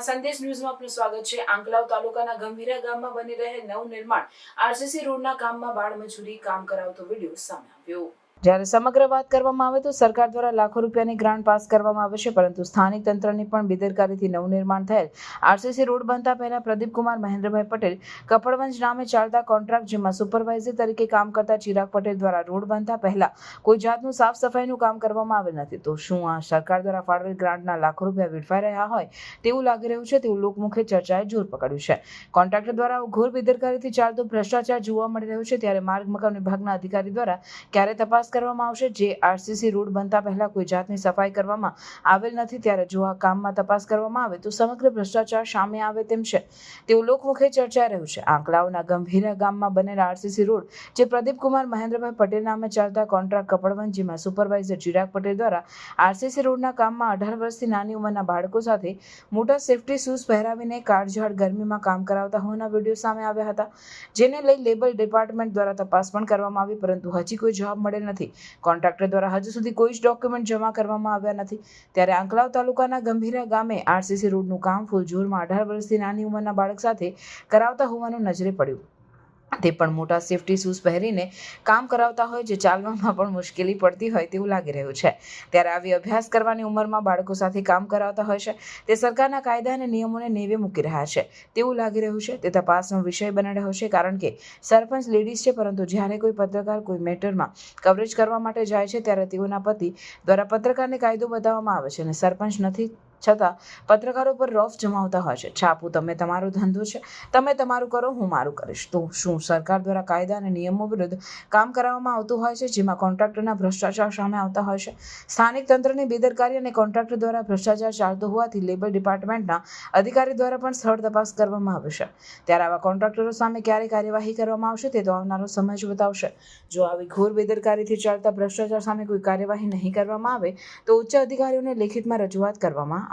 સંદેશ ન્યૂઝમાં આપનું સ્વાગત છે. આંકલાવ તાલુકાના ગંભીરા ગામમાં બની રહેલ નવનિર્માણ આરસીસી રોડના કામમાં બાળમજૂરી કામ કરાવતો વીડિયો સામે આવ્યો. જ્યારે સમગ્ર વાત કરવામાં આવે તો સરકાર દ્વારા લાખો રૂપિયાની ગ્રાન્ટ પાસ કરવામાં આવે છે, પરંતુ સ્થાનિક તંત્રની પણ બેદરકારીથી નવનિર્માણ થયેલ આરસીસી રોડ બનતા પહેલા પ્રદીપકુમાર મહેન્દ્રભાઈ પટેલ કપડવંજ નામે ચાલતા કોન્ટ્રાક્ટ જેમાં સુપરવાઇઝર તરીકે કામ કરતા ચિરાગ પટેલ દ્વારા રોડ બનતા પહેલા કોઈ જાતનું સાફ સફાઈનું કામ કરવામાં આવેલ નથી. તો શું આ સરકાર દ્વારા ફાળવેલ ગ્રાન્ટના લાખો રૂપિયા વેડફાઈ રહ્યા હોય તેવું લાગી રહ્યું છે તેવું લોકમુખે ચર્ચાએ જોર પકડ્યું છે. કોન્ટ્રાક્ટર દ્વારા ઘોર બેદરકારીથી ચાલતો ભ્રષ્ટાચાર જોવા મળી રહ્યો છે, ત્યારે માર્ગ મકાન વિભાગના અધિકારી દ્વારા ક્યારે તપાસ કરવામાં આવશે. જે આરસીસી રોડ બનતા પહેલા કોઈ જાતની સફાઈ કરવામાં આવેલ નથી. ત્યારે જો આ કામમાં તપાસ કરવામાં આવે તો સમગ્ર ભ્રષ્ટાચાર સામે આવે તેમ છે. તેવું લોકમુખે ચર્ચાઈ રહ્યું છે. આંકલાવના ગંભીરા ગામમાં બનેલા આરસીસી રોડ જે પ્રદીપકુમાર મહેન્દ્રભાઈ પટેલ નામે ચાલતા કોન્ટ્રાક્ટ કપડવન જેમાં સુપરવાઇઝર ચિરાગ પટેલ દ્વારા આરસીસી રોડના કામમાં અઢાર વર્ષથી નાની ઉંમરના બાળકો સાથે મોટા સેફટી શૂઝ પહેરાવીને કાળઝાળ ગરમીમાં કામ કરાવતા હોવાના વીડિયો સામે આવ્યા હતા. જેને લઈ લેબર ડિપાર્ટમેન્ટ દ્વારા તપાસ પણ કરવામાં આવી, પરંતુ હજી કોઈ જવાબ મળેલ નથી. કોન્ટ્રાક્ટર દ્વારા હજુ સુધી કોઈ જ ડોક્યુમેન્ટ જમા કરવામાં આવ્યા નથી. ત્યારે આંકલાવ તાલુકાના ગંભીરા ગામે આરસીસી રોડનું કામ ફૂલજોરમાં અઢાર વર્ષથી નાની ઉંમરના બાળક સાથે કરાવતા હોવાનું નજરે પડ્યું. તે પણ મોટા સેફટી શૂઝ પહેરીને કામ કરાવતા હોય જે ચાલવામાં પણ મુશ્કેલી પડતી હોય તેવું લાગી રહ્યું છે. ત્યારે આવી અભ્યાસ કરવાની ઉંમરમાં બાળકો સાથે કામ કરાવતા હોય છે. તે સરકારના કાયદા અને નિયમોને નેવે મૂકી રહ્યા છે. તેવું લાગી રહ્યું છે. તે તપાસનો વિષય બની રહ્યો છે કારણ કે સરપંચ લેડીઝ છે, પરંતુ જ્યારે કોઈ પત્રકાર કોઈ મેટરમાં કવરેજ કરવા માટે જાય છે, ત્યારે તેઓના પતિ દ્વારા પત્રકારને કાયદો બતાવવામાં આવે છે અને સરપંચ નથી છતાં પત્રકારો પર રફ જમાવતા હોય છે. છાપું તમે તમારો ધંધો છે. તમે તમારું કરો, હું મારું કરીશ. તો શું સરકાર દ્વારા કાયદા અને નિયમો વિરુદ્ધ કામ કરાવવામાં આવતું હોય છે, જેમાં કોન્ટ્રાક્ટરના ભ્રષ્ટાચાર સામે આવતા હોય છે? સ્થાનિક તંત્રની બેદરકારી અને કોન્ટ્રાક્ટર દ્વારા ભ્રષ્ટાચાર ચાલતો હોવાથી લેબર ડિપાર્ટમેન્ટના અધિકારી દ્વારા પણ સ્થળ તપાસ કરવામાં આવશે ત્યારે આવા કોન્ટ્રાક્ટરો સામે ક્યારે કાર્યવાહી કરવામાં આવશે તે તો આવનારો સમય જ બતાવશે. જો આવી ઘોર બેદરકારીથી ચાલતા ભ્રષ્ટાચાર સામે કોઈ કાર્યવાહી નહીં કરવામાં આવે, તો ઉચ્ચ અધિકારીઓને લેખિતમાં રજૂઆત કરવામાં